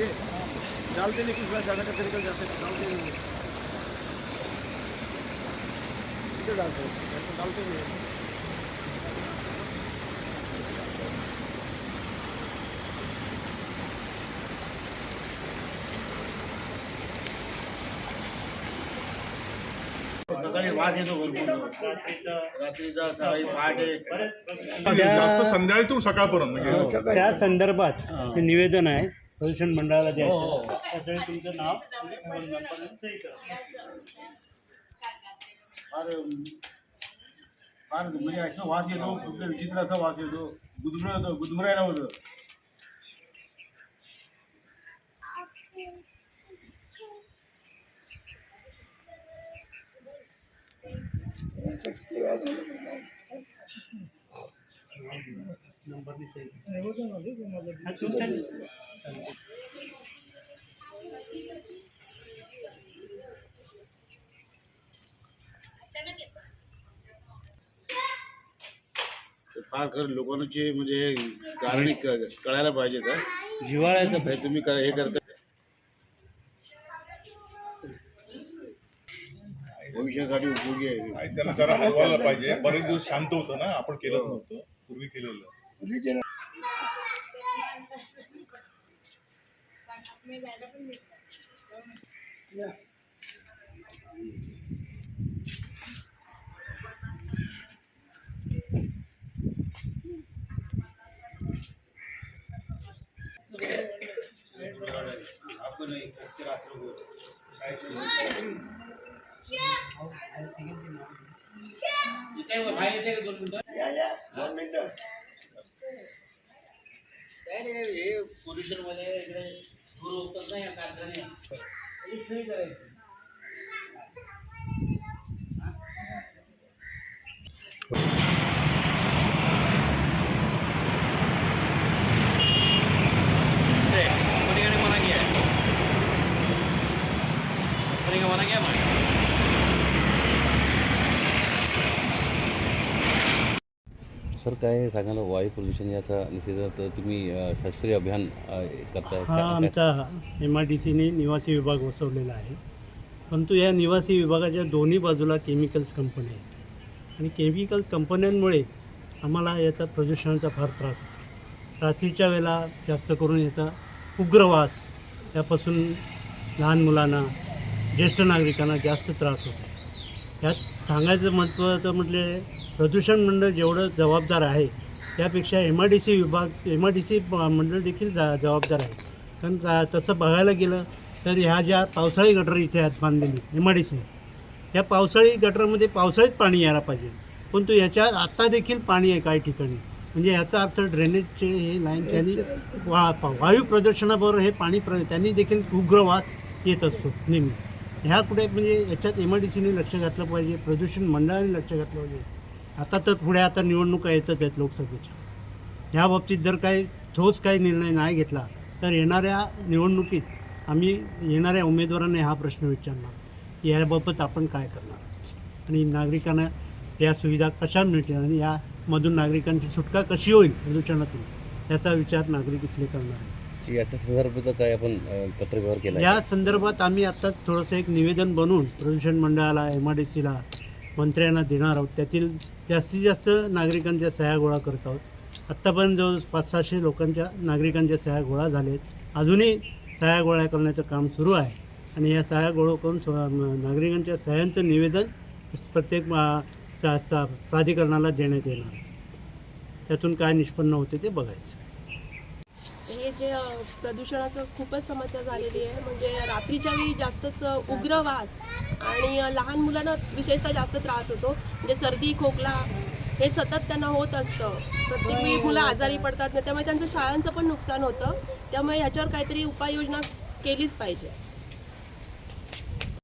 ये। डालते नहीं कुछ ज़्यादा करके निकल जाते हैं? डालते नहीं हैं। इधर डालते हैं डालते नहीं हैं। सकाळी वास येतो भरपूर. रात्रीचा सकाळी पहाटे. जास्त संध्याकाळी सकाळपर्यंत म्हणजे त्या संदर्भात हे. निवेदन आहे प्रदूषण मंडळाला हो, द्यायचं हो. त्यासाठी तुमचं नाव सही करा. फार फार म्हणजे असं वास येतो कुठलं विचित्र असा वास येतो गुदमर होतं गुदमरायला होतं नंबरनी सही करा. हा, फार खरं लोकांची म्हणजे हे कारणे क- कळायला पाहिजेत हा. जिव्हाळ्याचं हे तुम्ही कर- हे करता. भविष्यासाठी उपयोगी आहे. त्यांना जरा हलवायला पाहिजे. बरेच दिवस शांत होतं ना आपण केलं नव्हतं पूर्वी केलेलं. आपको नहीं रात्रि को बाहेर येते का दोन मिनिटं काय रे हे पोल्युशन मध्ये इकडे धूर नाही या कारखाने एक सही करायची. सर काय सांगाल? वायू प्रदूषण याचा निषेधात तुम्ही शास्त्रीय अभियान करताय हा आमचा एम आय डी सीने निवासी विभाग बसवलेला आहे. परंतु या निवासी विभागाच्या दोन्ही बाजूला केमिकल्स कंपनी आहेत. आणि केमिकल्स कंपन्यांमुळे आम्हाला याचा प्रदूषणाचा फार त्रास होतो. रात्रीच्या वेळेला जास्त करून याचा उग्रवास यापासून लहान मुलांना ज्येष्ठ नागरिकांना जास्त त्रास होतो. यात सांगायचं महत्त्वाचं म्हटले प्रदूषण मंडळ जेवढं जबाबदार आहे त्यापेक्षा एम आर डी सी विभाग एम आय डी सी मंडळ देखील जा जबाबदार आहे. कारण तसं बघायला गेलं तर ह्या ज्या पावसाळी गटर इथे आहेत बांधलेली एम आर डी सी ह्या पावसाळी गटरमध्ये पावसाळीत पाणी यायला पाहिजे. परंतु याच्यात आत्ता देखील पाणी आहे काही ठिकाणी. म्हणजे याचा अर्थ ड्रेनेजचे हे लाईन त्यांनी वा पा- वायू प्रदूषणाबरोबर हे पाणी प्र त्यांनी देखील उग्र वास येत असतो नेहमी. ह्या कुठे म्हणजे याच्यात एम डी सीने लक्ष घातलं पाहिजे प्रदूषण मंडळाने लक्ष घातलं पाहिजे. आता तर पुढे आता निवडणुका येतच आहेत लोकसभेच्या. ह्या बाबतीत जर काही ठोस काही निर्णय नाही घेतला तर येणाऱ्या निवडणुकीत आम्ही येणाऱ्या उमेदवारांना हा प्रश्न विचारणार. याबाबत आपण काय करणार? आणि नागरिकांना या सुविधा कशा मिळतील आणि यामधून नागरिकांची सुटका कशी होईल प्रदूषणातून याचा विचार नागरिक इथले करणार आहे याच्या संदर्भात काय आपण पत्रव्यवहार केला या संदर्भात आम्ही आत्ताच थोडंसं एक निवेदन बनवून प्रदूषण मंडळाला एम आय डी सीला मंत्र्यांना देणार आहोत. त्यातील जास्तीत जास्त नागरिकांच्या सह्या गोळा करत आहोत. आत्तापर्यंत जवळ पाच सहाशे लोकांच्या नागरिकांच्या सह्या गोळा झालेत अजूनही सह्या गोळा करण्याचं काम सुरू आहे. आणि या सह्या गोळा करून स्व- नागरिकांच्या सह्यांचं निवेदन प्रत्येक सा- प्राधिकरणाला देण्यात येणार त्यातून काय निष्पन्न होते ते बघायचं. हे जे अ, प्रदूषणाचं खूपच समस्या झालेली आहे. म्हणजे रात्रीच्या वेळी जास्तच उग्र वास आणि लहान मुलांना विशेषतः जास्त त्रास होतो. म्हणजे सर्दी खोकला हे सतत त्यांना होत असतं. प्रत्येक वेळी मुलं आजारी पडतात. ना त्यामुळे त्यांचं शाळांचं पण नुकसान होतं. त्यामुळे ह्याच्यावर काहीतरी उपाययोजना केलीच पाहिजे.